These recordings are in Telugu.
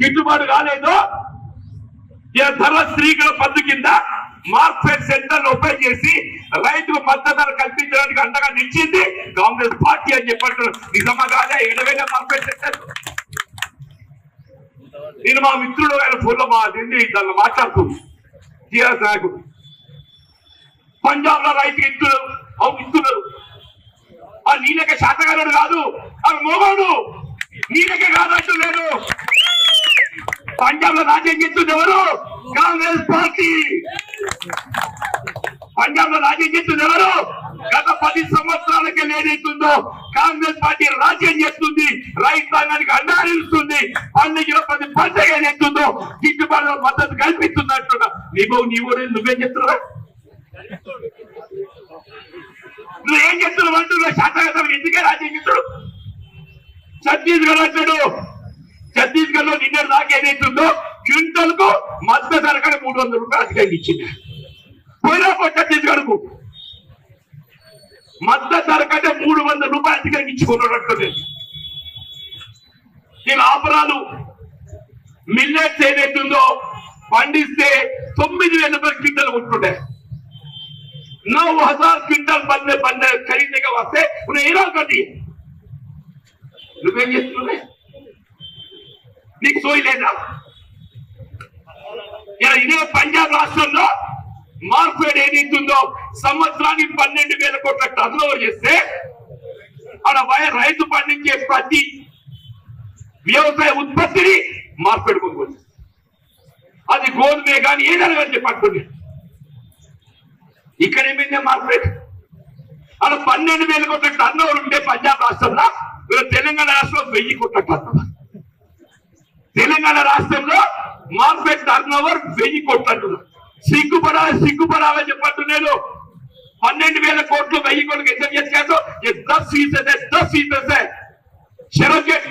గిట్టుబాటు కాలేదు. ఇలా ధర స్త్రీల పద్దు కింద మార్కెట్ సెంటర్ ఓపెన్ చేసి రైతుకు మద్దతు కల్పించడానికి అంతగా నిలిచింది కాంగ్రెస్ పార్టీ అని చెప్పట్టు నిజమా కాదా ఎడవైన మార్కెట్ సెంటర్. నేను మా మిత్రుడు ఆయన ఫోన్లో మా దీన్ని దాన్ని మాట్లాడుతూ టీఆర్ఎస్ నాయకుడు పంజాబ్లో రైతు ఇస్తున్నారు అవును ఇస్తున్నారు ఆ నీలక శాతగారుడు కాదు అవి మోగోడు. నీలక కాదు అంటున్నాడు పంజాబ్లో రాజ్యం చేస్తుంది ఎవరు? కాంగ్రెస్ పార్టీ. పంజాబ్లో రాజ్యం చేస్తుంది ఎవరు? గత పది సంవత్సరాలకి ఏదైతుందో కాంగ్రెస్ పార్టీ రాజ్యం చేస్తుంది. రైతాంగానికి అండారిస్తుంది పండుగలో పది పండుగ ఏదైతుందో గిట్టుబాటు మద్దతు కల్పిస్తుంది అంటున్నా. నీవు నీవు నువ్వేం చెప్తున్నా నువ్వు ఏం చెప్తున్నావు అంటున్నా? శాతగతం ఎందుకే రాజ్యం చేస్తాడు ఛత్తీస్గఢ్ అంటాడు ఛత్తీస్గఢ్ లో నిన్న దాకా ఏదైతుందో క్వింటల్ కు మద్దతు ధర కంటే మూడు వందల రూపాయలు అధికంగా ఇచ్చింది పోయినా ఛత్తీస్గఢ్ కు మద్దతు ధర కంటే మూడు వందల రూపాయలు అధికంగా ఇచ్చుకున్నాడు ఈ ఆపరాలు మిల్లెట్స్ ఏదైతుందో పండిస్తే తొమ్మిది వేల రూపాయల క్వింటల్ ఉంటుండే नौ हजार क्विंटल बनने बनने खरीदने के वास्ते उन्हें हैरान कर दिए నువ్వేం చేస్తున్నావు నీకు సోయి లేదా ఇదే పంజాబ్ రాష్ట్రంలో మార్కెట్ ఏదైతుందో సంవత్సరానికి పన్నెండు వేల కోట్ల టర్న్ ఓవర్ చేస్తే ఆడ రైతు పండించే ప్రతి వ్యవసాయ ఉత్పత్తిని మార్పిడి కొనుగోలు అది గోధుమే కానీ ఏదైనా కానీ చెప్పండి ఇక్కడ ఏమైంది? మార్కెట్ అక్కడ పన్నెండు వేల కోట్ల టర్న్ ఓవర్ ఉంటే పంజాబ్ రాష్ట్రంలో వీళ్ళ తెలంగాణ రాష్ట్రంలో వెయ్యి కోట్ల టర్న్ ఓవర్ తెలంగాణ రాష్ట్రంలో మార్కెట్ టర్న్ ఓవర్ వెయ్యి కోట్లు అంటున్నారు సిగ్గుపడా సిగ్గుపడాలని చెప్పట్టు నేను పన్నెండు వేల కోట్లు వెయ్యి కోట్లు ఎంత చేశారు దస్ ఫీసెస్ దస్ ఫీసెస్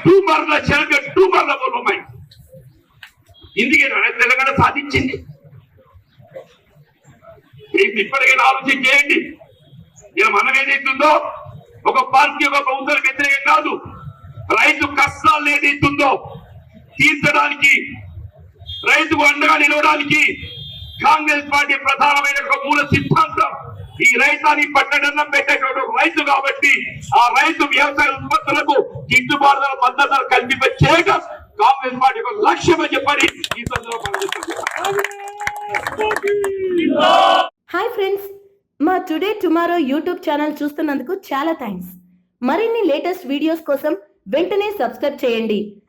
టూ చెరకే టూ మరల పూర్వమై ఇందుకే తెలంగాణ సాధించింది. ఇప్పటికైనా ఆలోచన చేయండి. ఇలా మనం ఏదైతుందో ఒక పార్టీ ఒక ప్రభుత్వానికి వ్యతిరేకం కాదు. రైతు కష్టాలు ఏదైతుందో నిలవడానికి రైతుకు అండగా నిలవడానికి కాంగ్రెస్ పార్టీ ప్రధానమైన ఒక మూల సిద్ధాంతం. ఈ రైతాన్ని పట్టడన్నం పెట్టేటువంటి రైతు కాబట్టి ఆ రైతు వ్యవసాయ ఉత్పత్తులకు గిట్టుబాటు మద్దతు కల్పింప చేయడం కాంగ్రెస్ పార్టీ యొక్క లక్ష్యం అని చెప్పని ఈ సందర్భంగా హాయ్ ఫ్రెండ్స్ మా టుడే టుమారో యూట్యూబ్ ఛానల్ చూస్తున్నందుకు చాలా థ్యాంక్స్. మరిన్ని లేటెస్ట్ వీడియోస్ కోసం వెంటనే సబ్స్క్రైబ్ చేయండి.